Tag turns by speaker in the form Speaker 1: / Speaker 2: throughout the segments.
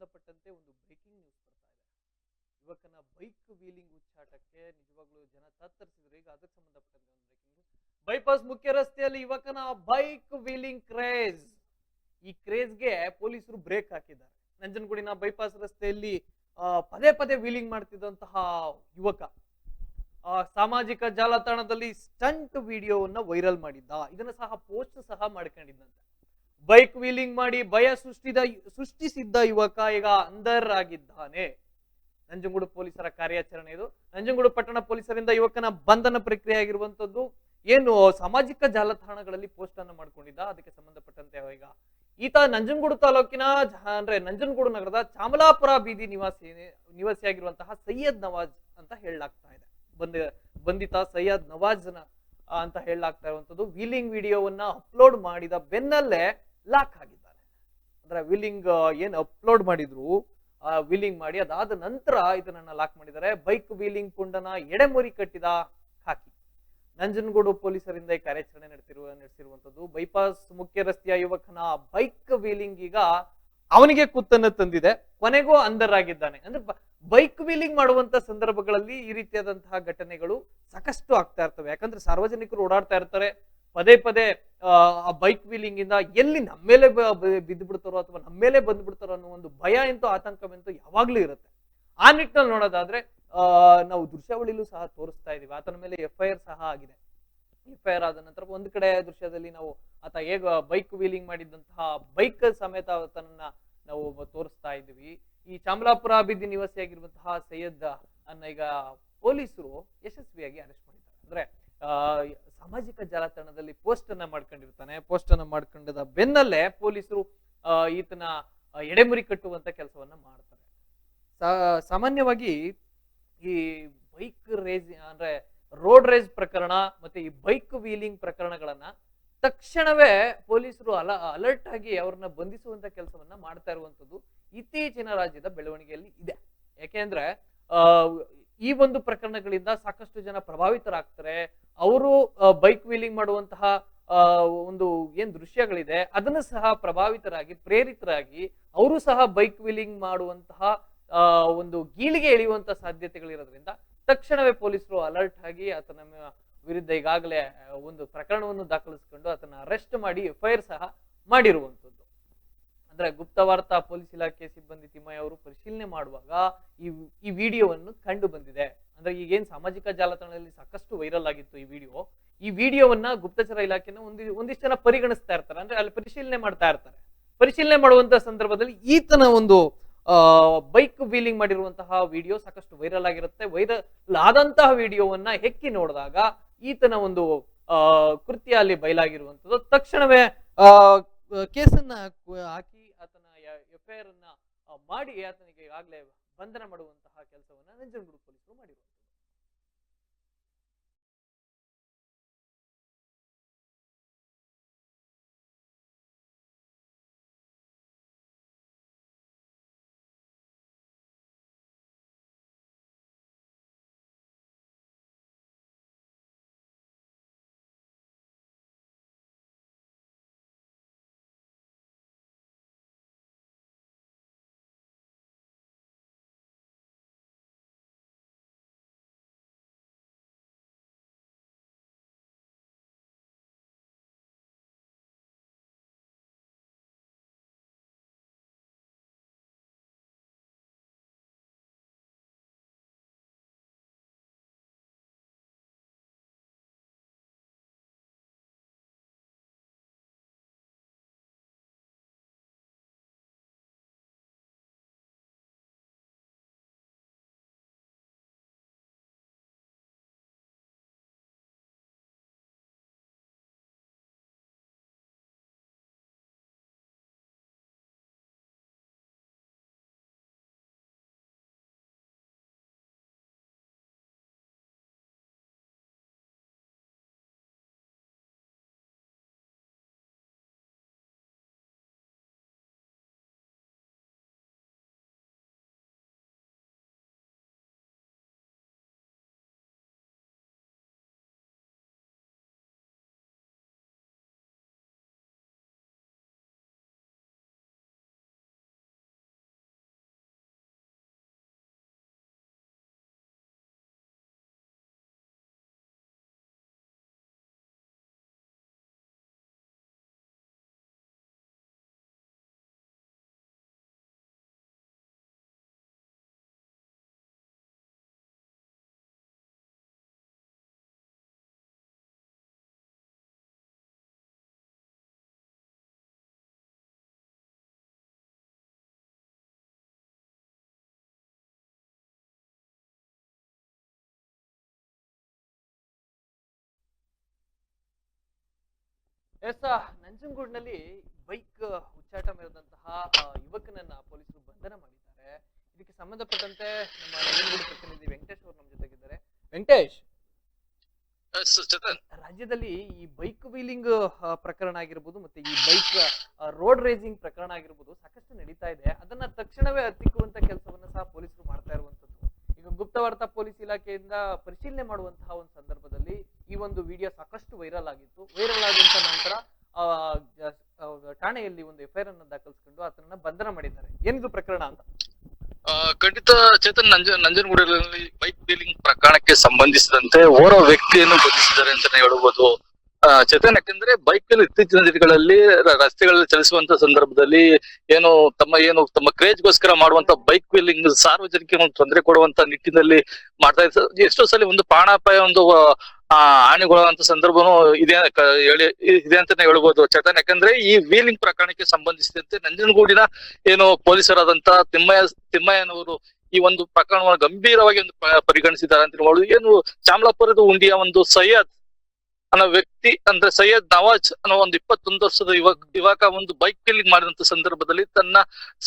Speaker 1: ಸಂಬಂಧಪಟ್ಟಂತೆ ಒಂದು breaking news ಬರ್ತಾ ಇದೆ. ಯುವಕನ ಬೈಕ್ ವೀಲಿಂಗ್ ಉಚ್ಚಾಟಕ್ಕೆ ನಿಜವಾಗ್ಲೂ ಜನ ತತ್ತರಿಸಿದ್ರು. ಈಗ ಅದಕ್ಕೆ ಸಂಬಂಧಪಟ್ಟಂತೆ ಒಂದು ಬ್ರೇಕಿಂಗ್ ಬೈಪಾಸ್ ಮುಖ್ಯ ರಸ್ತೆಯಲ್ಲಿ ಯುವಕನ ಬೈಕ್ ವೀಲಿಂಗ್ ಕ್ರೇಜ್ ಈ ಕ್ರೇಜ್ಗೆ ಪೊಲೀಸರು ಬ್ರೇಕ್ ಹಾಕಿದ್ದಾರೆ. ನಂಜನಗೂಡಿನ ಬೈಪಾಸ್ ರಸ್ತೆಯಲ್ಲಿ ಪದೇ ಪದೇ ವೀಲಿಂಗ್ ಮಾಡ್ತಿದ್ದಂತಹ ಯುವಕ ಸಾಮಾಜಿಕ ಜಾಲತಾಣದಲ್ಲಿ ಸ್ಟಂಟ್ ವಿಡಿಯೋವನ್ನ ವೈರಲ್ ಮಾಡಿದ್ದ. ಇದನ್ನ ಸಹ ಪೋಸ್ಟ್ ಸಹ ಮಾಡ್ಕೊಂಡಿದ್ದಂತೆ ಬೈಕ್ ವೀಲಿಂಗ್ ಮಾಡಿ ಭಯ ಸೃಷ್ಟಿದ ಸೃಷ್ಟಿಸಿದ್ದ ಯುವಕ ಈಗ ಅಂಧರ್ ಆಗಿದ್ದಾನೆ. ನಂಜನಗೂಡು ಪೊಲೀಸರ ಕಾರ್ಯಾಚರಣೆ ಇದು. ನಂಜನಗೂಡು ಪಟ್ಟಣ ಪೊಲೀಸರಿಂದ ಯುವಕನ ಬಂಧನ ಪ್ರಕ್ರಿಯೆ ಆಗಿರುವಂತದ್ದು. ಏನು ಸಾಮಾಜಿಕ ಜಾಲತಾಣಗಳಲ್ಲಿ ಪೋಸ್ಟ್ ಅನ್ನು ಮಾಡ್ಕೊಂಡಿದ್ದ. ಅದಕ್ಕೆ ಸಂಬಂಧಪಟ್ಟಂತೆ ಈಗ ಈತ ನಂಜನಗೂಡು ತಾಲೂಕಿನ ಅಂದ್ರೆ ನಂಜನಗೂಡು ನಗರದ ಚಾಮಲಾಪುರ ಬೀದಿ ನಿವಾಸಿ, ನಿವಾಸಿಯಾಗಿರುವಂತಹ ಸೈಯದ್ ನವಾಜ್ ಅಂತ ಹೇಳಲಾಗ್ತಾ ಇದೆ. ಬಂದ, ಬಂಧಿತ ಸೈಯದ್ ನವಾಜ್ನ ಅಂತ ಹೇಳಲಾಗ್ತಾ ಇರುವಂತದ್ದು. ವೀಲಿಂಗ್ ವಿಡಿಯೋವನ್ನ ಅಪ್ಲೋಡ್ ಮಾಡಿದ ಬೆನ್ನಲ್ಲೇ ಲಾಕ್ ಆಗಿದ್ದಾರೆ ಅಂದ್ರೆ ವಿಲ್ಲಿಂಗ್ ಏನ್ ಅಪ್ಲೋಡ್ ಮಾಡಿದ್ರು ವೀಲಿಂಗ್ ಮಾಡಿ, ಅದಾದ ನಂತರ ಇದನ್ನ ಲಾಕ್ ಮಾಡಿದ್ದಾರೆ. ಬೈಕ್ ವೀಲಿಂಗ್ ಕುಂಡನ ಎಡೆಮುರಿ ಕಟ್ಟಿದ ಹಾಕಿ ನಂಜನಗೂಡು ಪೊಲೀಸರಿಂದ ಈ ಕಾರ್ಯಾಚರಣೆ ನಡೆಸಿರುವ ನಡೆಸಿರುವಂತದ್ದು ಬೈಪಾಸ್ ಮುಖ್ಯ ರಸ್ತೆಯ ಯುವಕನ ಬೈಕ್ ವೀಲಿಂಗ್ ಈಗ ಅವನಿಗೆ ಕುತ್ತನ್ನ ತಂದಿದೆ. ಕೊನೆಗೂ ಅಂಧರಾಗಿದ್ದಾನೆ. ಅಂದ್ರೆ ಬೈಕ್ ವೀಲಿಂಗ್ ಮಾಡುವಂತ ಸಂದರ್ಭಗಳಲ್ಲಿ ಈ ರೀತಿಯಾದಂತಹ ಘಟನೆಗಳು ಸಾಕಷ್ಟು ಆಗ್ತಾ ಇರ್ತವೆ. ಯಾಕಂದ್ರೆ ಸಾರ್ವಜನಿಕರು ಓಡಾಡ್ತಾ ಇರ್ತಾರೆ. ಪದೇ ಪದೇ, ಆ ಬೈಕ್ ವೀಲಿಂಗ್ ಇಂದ ಎಲ್ಲಿ ನಮ್ಮ ಮೇಲೆ ಬಿದ್ದು ಬಿಡ್ತಾರೋ ಅಥವಾ ನಮ್ಮ ಮೇಲೆ ಬಂದು ಬಿಡ್ತಾರೋ ಅನ್ನೋ ಒಂದು ಭಯ ಎಂತೂ ಆತಂಕವೆಂತೂ ಯಾವಾಗ್ಲೂ ಇರುತ್ತೆ. ಆ ನಿಟ್ಟಿನಲ್ಲಿ ನೋಡೋದಾದ್ರೆ ನಾವು ದೃಶ್ಯಾವಳಿಲೂ ಸಹ ತೋರಿಸ್ತಾ ಇದೀವಿ ಆತನ ಮೇಲೆ ಎಫ್ ಐ ಆರ್ ಸಹ ಆಗಿದೆ. ಎಫ್ ಐ ಆರ್ ಆದ ನಂತರ ಒಂದು ಕಡೆ ದೃಶ್ಯದಲ್ಲಿ ನಾವು ಆತ ಹೇಗ ಬೈಕ್ ವೀಲಿಂಗ್ ಮಾಡಿದಂತಹ ಬೈಕ್ ಸಮೇತ ಆತನನ್ನ ನಾವು ತೋರಿಸ್ತಾ ಇದ್ದೀವಿ. ಈ ಚಾಮಲಾಪುರ ಬೀದಿ ನಿವಾಸಿಯಾಗಿರುವಂತಹ ಸೈಯದ್ ಅನ್ನ ಈಗ ಪೊಲೀಸರು ಯಶಸ್ವಿಯಾಗಿ ಅರೆಸ್ಟ್ ಮಾಡಿದ್ದಾರೆ. ಅಂದ್ರೆ ಸಾಮಾಜಿಕ ಜಾಲತಾಣದಲ್ಲಿ ಪೋಸ್ಟ್ ಅನ್ನ ಮಾಡ್ಕೊಂಡಿರ್ತಾನೆ. ಪೋಸ್ಟ್ ಅನ್ನ ಮಾಡ್ಕೊಂಡಿದ ಬೆನ್ನಲ್ಲೇ ಪೊಲೀಸರು ಈತನ ಎಡೆಮುರಿ ಕಟ್ಟುವಂತ ಕೆಲಸವನ್ನ ಮಾಡ್ತಾರೆ. ಸಾಮಾನ್ಯವಾಗಿ ಈ ಬೈಕ್ ರೇಸ್ ಅಂದ್ರೆ ರೋಡ್ ರೇಸ್ ಪ್ರಕರಣ ಮತ್ತೆ ಈ ಬೈಕ್ ವೀಲಿಂಗ್ ಪ್ರಕರಣಗಳನ್ನ ತಕ್ಷಣವೇ ಪೊಲೀಸರು ಅಲ, ಅಲರ್ಟ್ ಆಗಿ ಅವ್ರನ್ನ ಬಂಧಿಸುವಂತ ಕೆಲಸವನ್ನ ಮಾಡ್ತಾ ಇರುವಂತದ್ದು ಇತ್ತೀಚಿನ ರಾಜ್ಯದ ಬೆಳವಣಿಗೆಯಲ್ಲಿ ಇದೆ. ಯಾಕೆಂದ್ರೆ ಈ ಒಂದು ಪ್ರಕರಣಗಳಿಂದ ಸಾಕಷ್ಟು ಜನ ಪ್ರಭಾವಿತರಾಗ್ತಾರೆ. ಅವರು ಬೈಕ್ ವೀಲಿಂಗ್ ಮಾಡುವಂತಹ ಒಂದು ಏನ್ ದೃಶ್ಯಗಳಿದೆ, ಅದನ್ನು ಸಹ ಪ್ರಭಾವಿತರಾಗಿ, ಪ್ರೇರಿತರಾಗಿ ಅವರು ಸಹ ಬೈಕ್ ವೀಲಿಂಗ್ ಮಾಡುವಂತಹ ಒಂದು ಗೀಳಿಗೆ ಎಳೆಯುವಂತಹ ಸಾಧ್ಯತೆಗಳಿರೋದ್ರಿಂದ ತಕ್ಷಣವೇ ಪೊಲೀಸರು ಅಲರ್ಟ್ ಆಗಿ ಆತನ ವಿರುದ್ಧ ಈಗಾಗಲೇ ಒಂದು ಪ್ರಕರಣವನ್ನು ದಾಖಲಿಸಿಕೊಂಡು ಆತನ ಅರೆಸ್ಟ್ ಮಾಡಿ ಎಫ್ ಐ ಆರ್ ಸಹ ಮಾಡಿರುವಂತದ್ದು ಅಂದ್ರೆ ಗುಪ್ತವಾರ್ತಾ ಪೊಲೀಸ್ ಇಲಾಖೆ ಸಿಬ್ಬಂದಿ ತಿಮ್ಮಯ್ಯ ಅವರು ಪರಿಶೀಲನೆ ಮಾಡುವಾಗ ಈ ಈ ವಿಡಿಯೋವನ್ನು ಕಂಡು ಬಂದಿದೆ. ಅಂದ್ರೆ ಈಗೇನ್ ಸಾಮಾಜಿಕ ಜಾಲತಾಣದಲ್ಲಿ ಸಾಕಷ್ಟು ವೈರಲ್ ಆಗಿತ್ತು ಈ ವಿಡಿಯೋ. ಈ ವಿಡಿಯೋವನ್ನ ಗುಪ್ತಚರ ಇಲಾಖೆನ ಒಂದಿ, ಒಂದಿಷ್ಟು ಜನ ಪರಿಗಣಿಸ್ತಾ ಇರ್ತಾರೆ. ಅಂದ್ರೆ ಅಲ್ಲಿ ಪರಿಶೀಲನೆ ಮಾಡ್ತಾ ಇರ್ತಾರೆ. ಪರಿಶೀಲನೆ ಮಾಡುವಂತ ಸಂದರ್ಭದಲ್ಲಿ ಈತನ ಒಂದು ಬೈಕ್ ವೀಲಿಂಗ್ ಮಾಡಿರುವಂತಹ ವಿಡಿಯೋ ಸಾಕಷ್ಟು ವೈರಲ್ ಆಗಿರುತ್ತೆ. ವೈರಲ್ ಆದಂತಹ ವಿಡಿಯೋವನ್ನ ಹೆಕ್ಕಿ ನೋಡಿದಾಗ ಈತನ ಒಂದು ಕೃತ್ಯ ಅಲ್ಲಿ ಬಯಲಾಗಿರುವಂತದ್ದು ತಕ್ಷಣವೇ ಕೇಸನ್ನ ಹಾಕಿ ಎಫ್ ಐ ಅನ್ನ ಮಾಡಿ ಆತನಿಗೆ ಈಗಾಗಲೇ ಬಂಧನ ಮಾಡುವಂತಹ ಕೆಲಸವನ್ನ ನಂಜನಗೂಡು ಪೊಲೀಸರು ಮಾಡಿರುವಂತದ್ದು ಎಸ್ ನಂಜನಗೂಡಿನಲ್ಲಿ ಬೈಕ್ ಹುಚ್ಚಾಟ ಮೆರೆದಂತಹ ಯುವಕನನ್ನ ಪೊಲೀಸರು ಬಂಧನ ಮಾಡಿದ್ದಾರೆ. ಇದಕ್ಕೆ ಸಂಬಂಧಪಟ್ಟಂತೆ ನಮ್ಮ ನಂಜನಗೂಡು ಪ್ರತಿನಿಧಿ ವೆಂಕಟೇಶ್ ಅವರು ನಮ್ಮ ಜೊತೆಗಿದ್ದಾರೆ. ವೆಂಕಟೇಶ್! ರಾಜ್ಯದಲ್ಲಿ ಈ ಬೈಕ್ ವೀಲಿಂಗ್ ಪ್ರಕರಣ ಆಗಿರ್ಬೋದು ಮತ್ತೆ ಈ ಬೈಕ್ ರೋಡ್ ರೇಸಿಂಗ್ ಪ್ರಕರಣ ಆಗಿರ್ಬೋದು ಸಾಕಷ್ಟು ನಡೀತಾ ಇದೆ. ಅದನ್ನ ತಕ್ಷಣವೇ ಹತ್ತಿಕ್ಕುವಂತ ಕೆಲಸವನ್ನ ಸಹ ಪೊಲೀಸರು ಮಾಡ್ತಾ ಇರುವಂತದ್ದು. ಈಗ ಗುಪ್ತವಾರ್ತಾ ಪೊಲೀಸ್ ಇಲಾಖೆಯಿಂದ ಪರಿಶೀಲನೆ ಮಾಡುವಂತಹ ಒಂದು ಸಂದರ್ಭದಲ್ಲಿ ಈ ಒಂದು ವಿಡಿಯೋ ಸಾಕಷ್ಟು ವೈರಲ್ ಆಗಿತ್ತು. ವೈರಲ್ ಆದಂತ ನಂತರ ಠಾಣೆಯಲ್ಲಿ ಒಂದು ಎಫ್ಐಆರ್ ಅನ್ನು ದಾಖಲಿಸಿಕೊಂಡು ಆತನನ್ನ ಬಂಧನ ಮಾಡಿದ್ದಾರೆ. ಏನಿದು ಪ್ರಕರಣ ಅಂತ?
Speaker 2: ಖಂಡಿತ ಚೇತನ್ ನಂಜ ನಂಜನಗೂಡಿನಲ್ಲಿ ಬೈಕ್ ಡೀಲಿಂಗ್ ಪ್ರಕರಣಕ್ಕೆ ಸಂಬಂಧಿಸಿದಂತೆ ಓರ್ವ ವ್ಯಕ್ತಿಯನ್ನು ಬಂಧಿಸಿದ್ದಾರೆ ಅಂತಾನೆ ಹೇಳ್ಬೋದು. ಆ, ಚೇತನ್, ಯಾಕಂದ್ರೆ ಬೈಕ್ ಅಲ್ಲಿ ಇತ್ತೀಚಿನ ದಿನಗಳಲ್ಲಿ ರಸ್ತೆಗಳಲ್ಲಿ ಚಲಿಸುವಂತ ಸಂದರ್ಭದಲ್ಲಿ ಏನು ತಮ್ಮ ಏನು ತಮ್ಮ ಕ್ರೇಜ್ಗೋಸ್ಕರ ಮಾಡುವಂತ ಬೈಕ್ ವೀಲಿಂಗ್ ಸಾರ್ವಜನಿಕ ತೊಂದರೆ ಕೊಡುವಂತ ನಿಟ್ಟಿನಲ್ಲಿ ಮಾಡ್ತಾ ಇದ್ದಾರೆ ಎಷ್ಟೋ ಸಲ ಒಂದು ಪ್ರಾಣಾಪಾಯ, ಒಂದು ಹಾನಿಗೊಳ್ಳುವಂತ ಸಂದರ್ಭನೂ ಇದೆ ಇದೆ ಅಂತಾನೆ ಹೇಳ್ಬೋದು. ಚೇತನ್, ಯಾಕಂದ್ರೆ ಈ ವೀಲಿಂಗ್ ಪ್ರಕರಣಕ್ಕೆ ಸಂಬಂಧಿಸಿದಂತೆ ನಂಜನಗೂಡಿನ ಏನು ಪೊಲೀಸರಾದಂತ ತಿಮ್ಮಯ್ಯ, ತಿಮ್ಮಯ್ಯನವರು ಈ ಒಂದು ಪ್ರಕರಣವನ್ನು ಗಂಭೀರವಾಗಿ ಒಂದು ಪರಿಗಣಿಸಿದ್ದಾರೆ ಅಂತ ಹೇಳ್ಬೋದು. ಏನು ಚಾಮಲಾಪುರದ ಉಂಡಿಯ ಒಂದು ಸೈಯದ್ ಅನ್ನೋ ವ್ಯಕ್ತಿ ಅಂದ್ರೆ ಸೈಯದ್ ನವಾಜ್ ಅನ್ನೋ ಒಂದು ಇಪ್ಪತ್ತೊಂದು ವರ್ಷದ ಯುವಕ ಯುವಕ ಒಂದು ಬೈಕ್ ಕಿಲ್ಲಿಂಗ್ ಮಾಡಿದಂತ ಸಂದರ್ಭದಲ್ಲಿ ತನ್ನ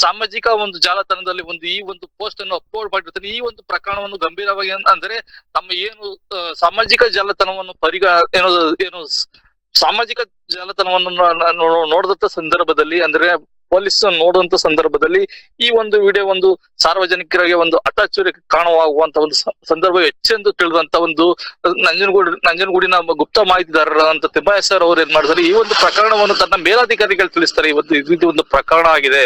Speaker 2: ಸಾಮಾಜಿಕ ಒಂದು ಜಾಲತಾಣದಲ್ಲಿ ಒಂದು ಈ ಒಂದು ಪೋಸ್ಟ್ ಅನ್ನು ಅಪ್ಲೋಡ್ ಮಾಡಿರ್ತಾನೆ. ಈ ಒಂದು ಪ್ರಕರಣವನ್ನು ಗಂಭೀರವಾಗಿ ಅಂದ್ರೆ ತಮ್ಮ ಏನು ಸಾಮಾಜಿಕ ಜಾಲತಾಣವನ್ನು ಪರಿಗ, ಏನು ಏನು ಸಾಮಾಜಿಕ ಜಾಲತಾಣವನ್ನು ನೋಡಿದಂತ ಸಂದರ್ಭದಲ್ಲಿ ಅಂದ್ರೆ ಪೊಲೀಸ್ ನೋಡುವಂತ ಸಂದರ್ಭದಲ್ಲಿ ಈ ಒಂದು ವಿಡಿಯೋ ಒಂದು ಸಾರ್ವಜನಿಕರಿಗೆ ಒಂದು ಅಟಾಚುರಿ ಕಾಣುವಂತ ಒಂದು ಸಂದರ್ಭ ಹೆಚ್ಚೆಂದು ತಿಳಿದಂತ ಒಂದು ನಂಜನಗೂಡು, ನಂಜನಗೂಡಿನ ಗುಪ್ತ ಮಾಹಿತಿದಾರರಾದಂತ ತಿಮ್ಮಯ್ಯ ಸರ್ ಅವರು ಏನ್ ಮಾಡಿದ್ದಾರೆ ಈ ಒಂದು ಪ್ರಕರಣವನ್ನು ತನ್ನ ಮೇಲಾಧಿಕಾರಿಗಳು ತಿಳಿಸ್ತಾರೆ ಇವತ್ತು ಇದು ಒಂದು ಪ್ರಕರಣ ಆಗಿದೆ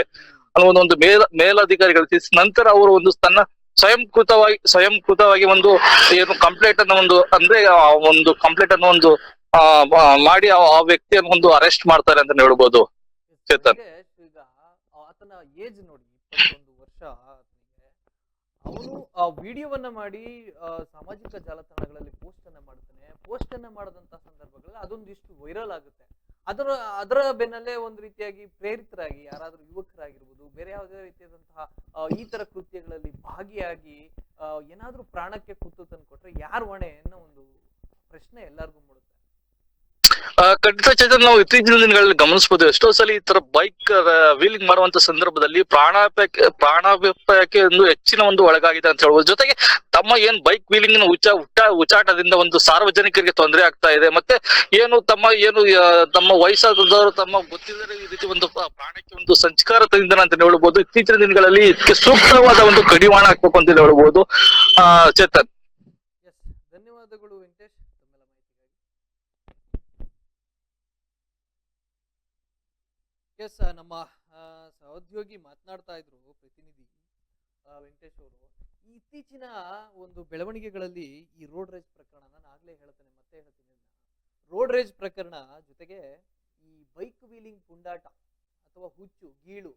Speaker 2: ಅನ್ನೋ ಒಂದು ಮೇಲ, ಮೇಲಾಧಿಕಾರಿಗಳು ತಿಳಿಸಿ, ನಂತರ ಅವರು ಒಂದು ತನ್ನ ಸ್ವಯಂಕೃತವಾಗಿ ಸ್ವಯಂಕೃತವಾಗಿ ಒಂದು ಏನು ಕಂಪ್ಲೇಂಟ್ ಅನ್ನು ಒಂದು, ಅಂದ್ರೆ ಒಂದು ಕಂಪ್ಲೇಂಟ್ ಅನ್ನು ಒಂದು ಮಾಡಿ ಆ ವ್ಯಕ್ತಿಯನ್ನು ಒಂದು ಅರೆಸ್ಟ್ ಮಾಡ್ತಾರೆ ಅಂತ ಹೇಳ್ಬೋದು ಚೇತನ್.
Speaker 1: ಏಜ್ ನೋಡಿ, ಇಪ್ಪತ್ತೊಂದು ವರ್ಷ ಅವನು ಆ ವಿಡಿಯೋವನ್ನ ಮಾಡಿ ಸಾಮಾಜಿಕ ಜಾಲತಾಣಗಳಲ್ಲಿ ಪೋಸ್ಟ್ ಅನ್ನ ಮಾಡ್ತಾನೆ. ಪೋಸ್ಟ್ ಅನ್ನ ಸಂದರ್ಭಗಳಲ್ಲಿ ಅದೊಂದಿಷ್ಟು ವೈರಲ್ ಆಗುತ್ತೆ. ಅದರ ಅದರ ಬೆನ್ನಲ್ಲೇ ಒಂದು ರೀತಿಯಾಗಿ ಪ್ರೇರಿತರಾಗಿ, ಯಾರಾದರೂ ಯುವಕರಾಗಿರ್ಬೋದು, ಬೇರೆ ಯಾವುದೇ ರೀತಿಯಾದಂತಹ ಈ ತರ ಕೃತ್ಯಗಳಲ್ಲಿ ಭಾಗಿಯಾಗಿ ಏನಾದರೂ ಪ್ರಾಣಕ್ಕೆ ಕುತ್ತು ತಂದ್ಕೊಟ್ರೆ ಯಾರು ಹೊಣೆ ಅನ್ನೋ ಒಂದು ಪ್ರಶ್ನೆ ಎಲ್ಲರಿಗೂ ಮೂಡುತ್ತೆ.
Speaker 2: ಖಂಡಿತ ಚೇತನ್ ನಾವು ಇತ್ತೀಚಿನ ದಿನಗಳಲ್ಲಿ ಗಮನಿಸಬಹುದು ಎಷ್ಟೋ ಸಲ ಈ ತರ ಬೈಕ್ ವೀಲಿಂಗ್ ಮಾಡುವಂತ ಸಂದರ್ಭದಲ್ಲಿ ಪ್ರಾಣಾಪಾಯಕ್ಕೆ ಪ್ರಾಣಾಪಾಯಕ್ಕೆ ಒಂದು ಹೆಚ್ಚಿನ ಒಂದು ಒಳಗಾಗಿದೆ ಅಂತ ಹೇಳ್ಬೋದು. ಜೊತೆಗೆ ತಮ್ಮ ಏನ್ ಬೈಕ್ ವೀಲಿಂಗ್ ಉಚ್ಚ ಉಚ್ಚ ಉಚ್ಚಾಟದಿಂದ ಒಂದು ಸಾರ್ವಜನಿಕರಿಗೆ ತೊಂದರೆ ಆಗ್ತಾ ಇದೆ. ಮತ್ತೆ ಏನು ತಮ್ಮ ಏನು ತಮ್ಮ ವಯಸ್ಸಾದವರು ತಮ್ಮ ಗೊತ್ತಿದ್ದರೆ ಈ ರೀತಿ ಒಂದು ಪ್ರಾಣಕ್ಕೆ ಒಂದು ಸಂಸ್ಕಾರ ತಂದಿದ್ದಾನೆ ಅಂತ ಹೇಳ್ಬೋದು. ಇತ್ತೀಚಿನ ದಿನಗಳಲ್ಲಿ ಇದಕ್ಕೆ ಸೂಕ್ತವಾದ ಒಂದು ಕಡಿವಾಣ ಹಾಕ್ಬೇಕು ಅಂತ ಹೇಳ್ಬೋದು. ಚೇತನ್
Speaker 1: ಎಸ್ ಧನ್ಯವಾದಗಳು ವೆಂಕಟೇಶ್ ತಮ್ಮೆಲ್ಲ ಮಾಹಿತಿಗಾಗಿ ಎಸ್ ನಮ್ಮ ಸಹೋದ್ಯೋಗಿ ಮಾತನಾಡ್ತಾ ಇದ್ರು ಪ್ರತಿನಿಧಿ ವೆಂಕಟೇಶ್ ಅವರು. ಇತ್ತೀಚಿನ ಒಂದು ಬೆಳವಣಿಗೆಗಳಲ್ಲಿ ಈ ರೋಡ್ ರೇಜ್ ಪ್ರಕರಣ ನಾನು ಆಗ್ಲೇ ಹೇಳ್ತೇನೆ, ಮತ್ತೆ ಹೇಳ್ತೀನಿ ರೋಡ್ ರೇಜ್ ಪ್ರಕರಣ ಜೊತೆಗೆ ಈ ಬೈಕ್ ವೀಲಿಂಗ್ ಪುಂಡಾಟ ಅಥವಾ ಹುಚ್ಚು, ಗೀಳು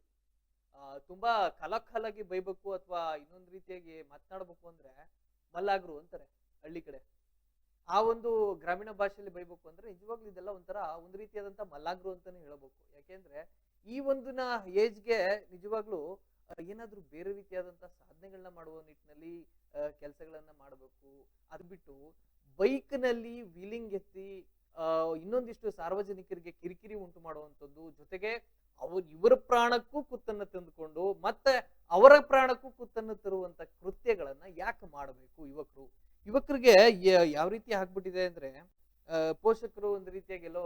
Speaker 1: ತುಂಬಾ ಕಲಕಲಾಗಿ ಬೈಬೇಕು ಅಥವಾ ಇನ್ನೊಂದು ರೀತಿಯಾಗಿ ಮಾತನಾಡ್ಬೇಕು ಅಂದ್ರೆ ಮಲ್ಲಾಗ್ರು ಅಂತಾರೆ ಹಳ್ಳಿ ಕಡೆ. ಆ ಒಂದು ಗ್ರಾಮೀಣ ಭಾಷೆಯಲ್ಲಿ ಬೈಬೇಕು ಅಂದ್ರೆ ನಿಜವಾಗ್ಲೂ ಇದೆಲ್ಲ ಒಂಥರ ಒಂದು ರೀತಿಯಾದಂತ ಮಲ್ಲಾಗ್ರು ಅಂತಾನೆ ಹೇಳಬೇಕು. ಯಾಕೆಂದ್ರೆ ಈ ಏಜ್ ಏಜ್ಗೆ ನಿಜವಾಗ್ಲೂ ಏನಾದ್ರೂ ಬೇರೆ ರೀತಿಯಾದಂತ ಸಾಧನೆಗಳನ್ನ ಮಾಡುವ ನಿಟ್ಟಿನಲ್ಲಿ ಕೆಲಸಗಳನ್ನ ಮಾಡಬೇಕು. ಅದು ಬಿಟ್ಟು ಬೈಕ್ನಲ್ಲಿ ವೀಲಿಂಗ್ ಎತ್ತಿ ಇನ್ನೊಂದಿಷ್ಟು ಸಾರ್ವಜನಿಕರಿಗೆ ಕಿರಿಕಿರಿ ಉಂಟು ಮಾಡುವಂಥದ್ದು, ಜೊತೆಗೆ ಅವ್ರ, ಇವರ ಪ್ರಾಣಕ್ಕೂ ಕುತ್ತನ್ನು ತಂದುಕೊಂಡು ಮತ್ತೆ ಅವರ ಪ್ರಾಣಕ್ಕೂ ಕುತ್ತನ್ನು ತರುವಂತ ಕೃತ್ಯಗಳನ್ನ ಯಾಕೆ ಮಾಡಬೇಕು ಯುವಕರು? ಯುವಕರಿಗೆ ಯಾವ ರೀತಿ ಆಗ್ಬಿಟ್ಟಿದೆ ಅಂದ್ರೆ ಪೋಷಕರು ಒಂದು ರೀತಿಯಾಗಿ ಎಲ್ಲೋ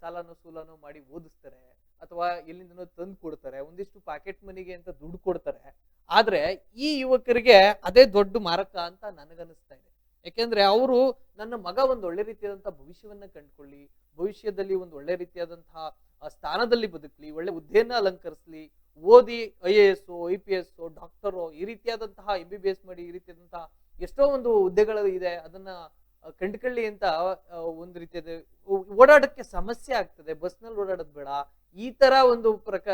Speaker 1: ಸಾಲನೋ ಸೂಲನೋ ಮಾಡಿ ಓದಿಸ್ತಾರೆ, ಅಥವಾ ಎಲ್ಲಿಂದನೋ ತಂದು ಕೊಡ್ತಾರೆ, ಒಂದಿಷ್ಟು ಪಾಕೆಟ್ ಮನಿಗೆ ಅಂತ ದುಡ್ಡು ಕೊಡ್ತಾರೆ. ಆದ್ರೆ ಈ ಯುವಕರಿಗೆ ಅದೇ ದೊಡ್ಡ ಮಾರಕ ಅಂತ ನನಗನ್ನಿಸ್ತಾ ಇದೆ. ಯಾಕೆಂದ್ರೆ ಅವರು ನನ್ನ ಮಗ ಒಂದು ಒಳ್ಳೆ ರೀತಿಯಾದಂತಹ ಭವಿಷ್ಯವನ್ನ ಕಂಡುಕೊಳ್ಳಿ, ಭವಿಷ್ಯದಲ್ಲಿ ಒಂದು ಒಳ್ಳೆ ರೀತಿಯಾದಂತಹ ಸ್ಥಾನದಲ್ಲಿ ಬದುಕಲಿ, ಒಳ್ಳೆ ಹುದ್ದೆಯನ್ನ ಅಲಂಕರಿಸ್ಲಿ, ಓದಿ I A S I P S doctor ಈ ರೀತಿಯಾದಂತಹ ಎಂ ಬಿ ಬಿ ಎಸ್ ಮಾಡಿ ಈ ರೀತಿಯಾದಂತಹ ಎಷ್ಟೋ ಒಂದು ಹುದ್ದೆಗಳು ಇದೆ ಅದನ್ನ ಕಂಡುಕೊಳ್ಳಿ ಅಂತ ಒಂದು ರೀತಿಯಾದ ಓಡಾಡಕ್ಕೆ ಸಮಸ್ಯೆ ಆಗ್ತದೆ ಬಸ್ನಲ್ಲಿ ಓಡಾಡೋದು ಬೇಡ ಈ ತರ ಒಂದು ಪ್ರಕ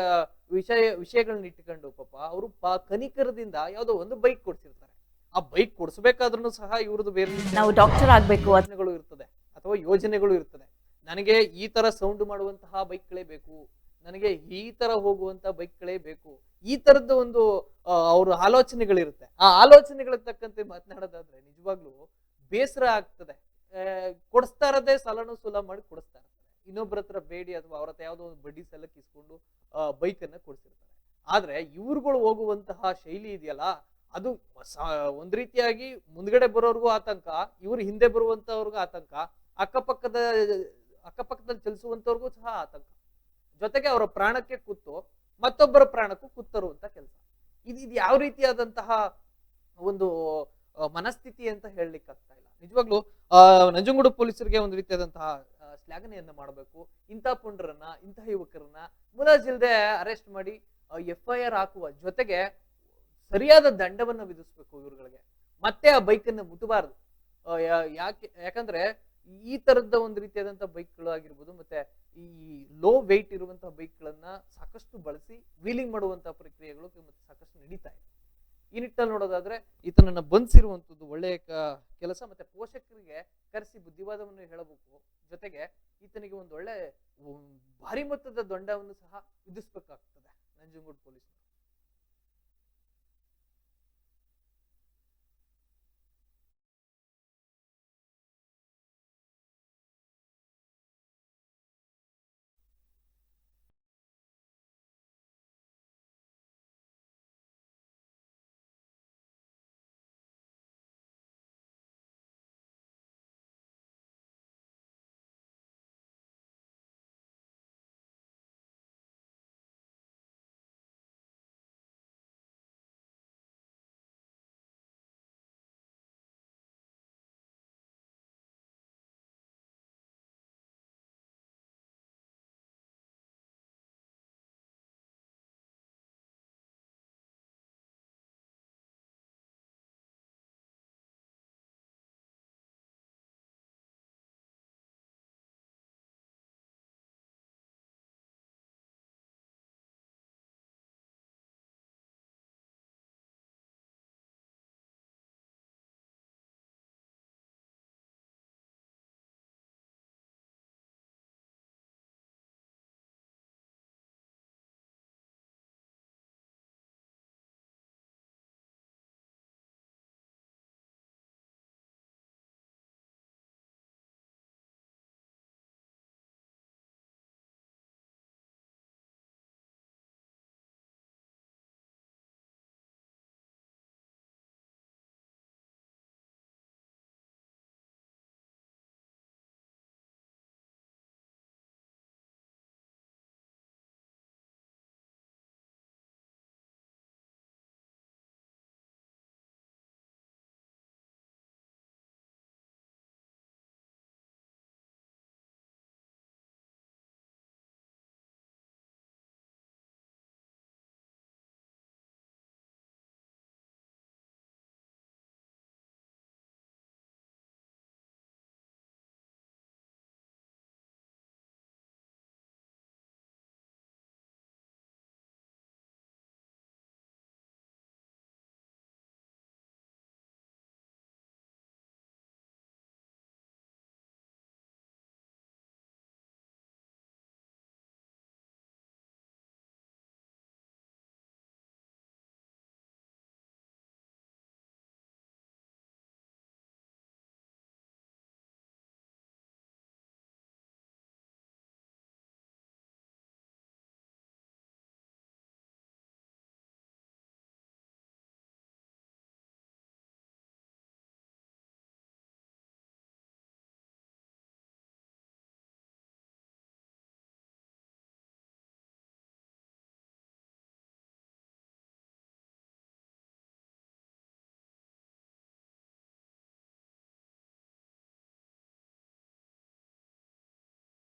Speaker 1: ವಿಷಯ ವಿಷಯಗಳನ್ನ ಇಟ್ಕೊಂಡು ಪಾಪ ಅವರು ಕನಿಕರದಿಂದ ಯಾವ್ದೋ ಒಂದು ಬೈಕ್ ಕೊಡ್ಸಿರ್ತಾರೆ. ಆ ಬೈಕ್ ಕೊಡಿಸ್ಬೇಕಾದ್ರೂ ಸಹ ಇವ್ರದ್ದು ಬೇರೆ
Speaker 3: ನಾವು ಡಾಕ್ಟರ್ ಆಗ್ಬೇಕು ಅದನ್ನಗಳು
Speaker 1: ಯೋಜನೆಗಳು ಇರ್ತದೆ ಅಥವಾ ಯೋಜನೆಗಳು ಇರ್ತದೆ. ನನಗೆ ಈ ತರ ಸೌಂಡ್ ಮಾಡುವಂತಹ ಬೈಕ್ಗಳೇ ಬೇಕು ನನಗೆ ಈ ತರ ಹೋಗುವಂತ ಬೈಕ್ಗಳೇ ಬೇಕು ಈ ತರದ ಒಂದು ಅವ್ರ ಆಲೋಚನೆಗಳಿರುತ್ತೆ. ಆ ಆಲೋಚನೆಗಳ ತಕ್ಕಂತೆ ಮಾತನಾಡೋದಾದ್ರೆ ನಿಜವಾಗ್ಲೂ ಬೇಸರ ಆಗ್ತದೆ. ಕೊಡಿಸ್ತಾ ಇರೋದೇ ಸಾಲನು ಸುಲ ಮಾಡಿ ಕೊಡಿಸ್ತಾ ಇರ್ತಾರೆ. ಇನ್ನೊಬ್ಬರ ಹತ್ರ ಬೇಡಿ ಅಥವಾ ಅವ್ರ ಹತ್ರ ಯಾವುದೋ ಒಂದು ಬಡ್ಡಿ ಸಲಕ್ಕೆ ಕಿಸ್ಕೊಂಡು ಬೈಕ್ ಅನ್ನ ಕೊಡ್ಸಿರ್ತಾರೆ. ಆದ್ರೆ ಇವ್ರುಗಳು ಹೋಗುವಂತಹ ಶೈಲಿ ಇದೆಯಲ್ಲ, ಅದು ಒಂದು ರೀತಿಯಾಗಿ ಮುಂದ್ಗಡೆ ಬರೋರ್ಗೂ ಆತಂಕ, ಇವ್ರು ಹಿಂದೆ ಬರುವಂತವ್ರಿಗೂ ಆತಂಕ, ಅಕ್ಕಪಕ್ಕದ, ಅಕ್ಕಪಕ್ಕದಲ್ಲಿ ಚಲಿಸುವಂತವ್ರಿಗೂ ಸಹ ಆತಂಕ. ಜೊತೆಗೆ ಅವರ ಪ್ರಾಣಕ್ಕೆ ಕುತ್ತು ಮತ್ತೊಬ್ಬರ ಪ್ರಾಣಕ್ಕೂ ಕುತ್ತರುವಂತ ಕೆಲಸ. ಇದು ಇದು ಯಾವ ರೀತಿಯಾದಂತಹ ಒಂದು ಮನಸ್ಥಿತಿ ಅಂತ ಹೇಳಲಿಕ್ಕೆ ಆಗ್ತಾ ಇಲ್ಲ. ನಿಜವಾಗ್ಲೂ ನಂಜನಗೂಡು ಪೊಲೀಸರಿಗೆ ಒಂದು ರೀತಿಯಾದಂತಹ ಶ್ಲಾಘನೆಯನ್ನು ಶ್ಲಾಘನೆಯನ್ನ ಮಾಡಬೇಕು. ಇಂಥ ಪುಂಡರನ್ನ ಇಂತಹ ಯುವಕರನ್ನ ಮುಲಾಜಿಲ್ದೆ ಅರೆಸ್ಟ್ ಮಾಡಿ ಎಫ್ ಐ ಆರ್ ಹಾಕುವ ಜೊತೆಗೆ ಸರಿಯಾದ ದಂಡವನ್ನು ವಿಧಿಸ್ಬೇಕು ಇವ್ರುಗಳಿಗೆ. ಮತ್ತೆ ಆ ಬೈಕನ್ನು ಮುಟ್ಟಬಾರ್ದು ಮುಟ್ಟಬಾರದು ಯಾಕೆ, ಯಾಕಂದ್ರೆ ಈ ತರದ ಒಂದು ರೀತಿಯಾದಂತಹ ಬೈಕ್ಗಳು ಆಗಿರ್ಬೋದು, ಮತ್ತೆ ಈ ಲೋ ವೆಯ್ಟ್ ಇರುವಂತಹ ಬೈಕ್ಗಳನ್ನ ಸಾಕಷ್ಟು ಬಳಸಿ ವೀಲಿಂಗ್ ಮಾಡುವಂತಹ ಪ್ರಕ್ರಿಯೆಗಳು ಮತ್ತೆ ಸಾಕಷ್ಟು ನಡೀತಾ ಇದೆ. ಈ ನಿಟ್ಟಲ್ಲಿ ನೋಡೋದಾದ್ರೆ, ಈತನನ್ನ ಬಂಧಿಸಿರುವಂತದ್ದು ಒಳ್ಳೆಯ ಕೆಲಸ ಮತ್ತೆ ಪೋಷಕರಿಗೆ ಕರೆಸಿ ಬುದ್ಧಿವಾದವನ್ನು ಹೇಳಬೇಕು. ಜೊತೆಗೆ ಈತನಿಗೆ ಒಂದು ಒಳ್ಳೆ ಭಾರಿ ಮೊತ್ತದ ದಂಡವನ್ನು ಸಹ ವಿಧಿಸ್ಬೇಕಾಗ್ತದೆ, ನಂಜನಗೂಡು ಪೊಲೀಸ್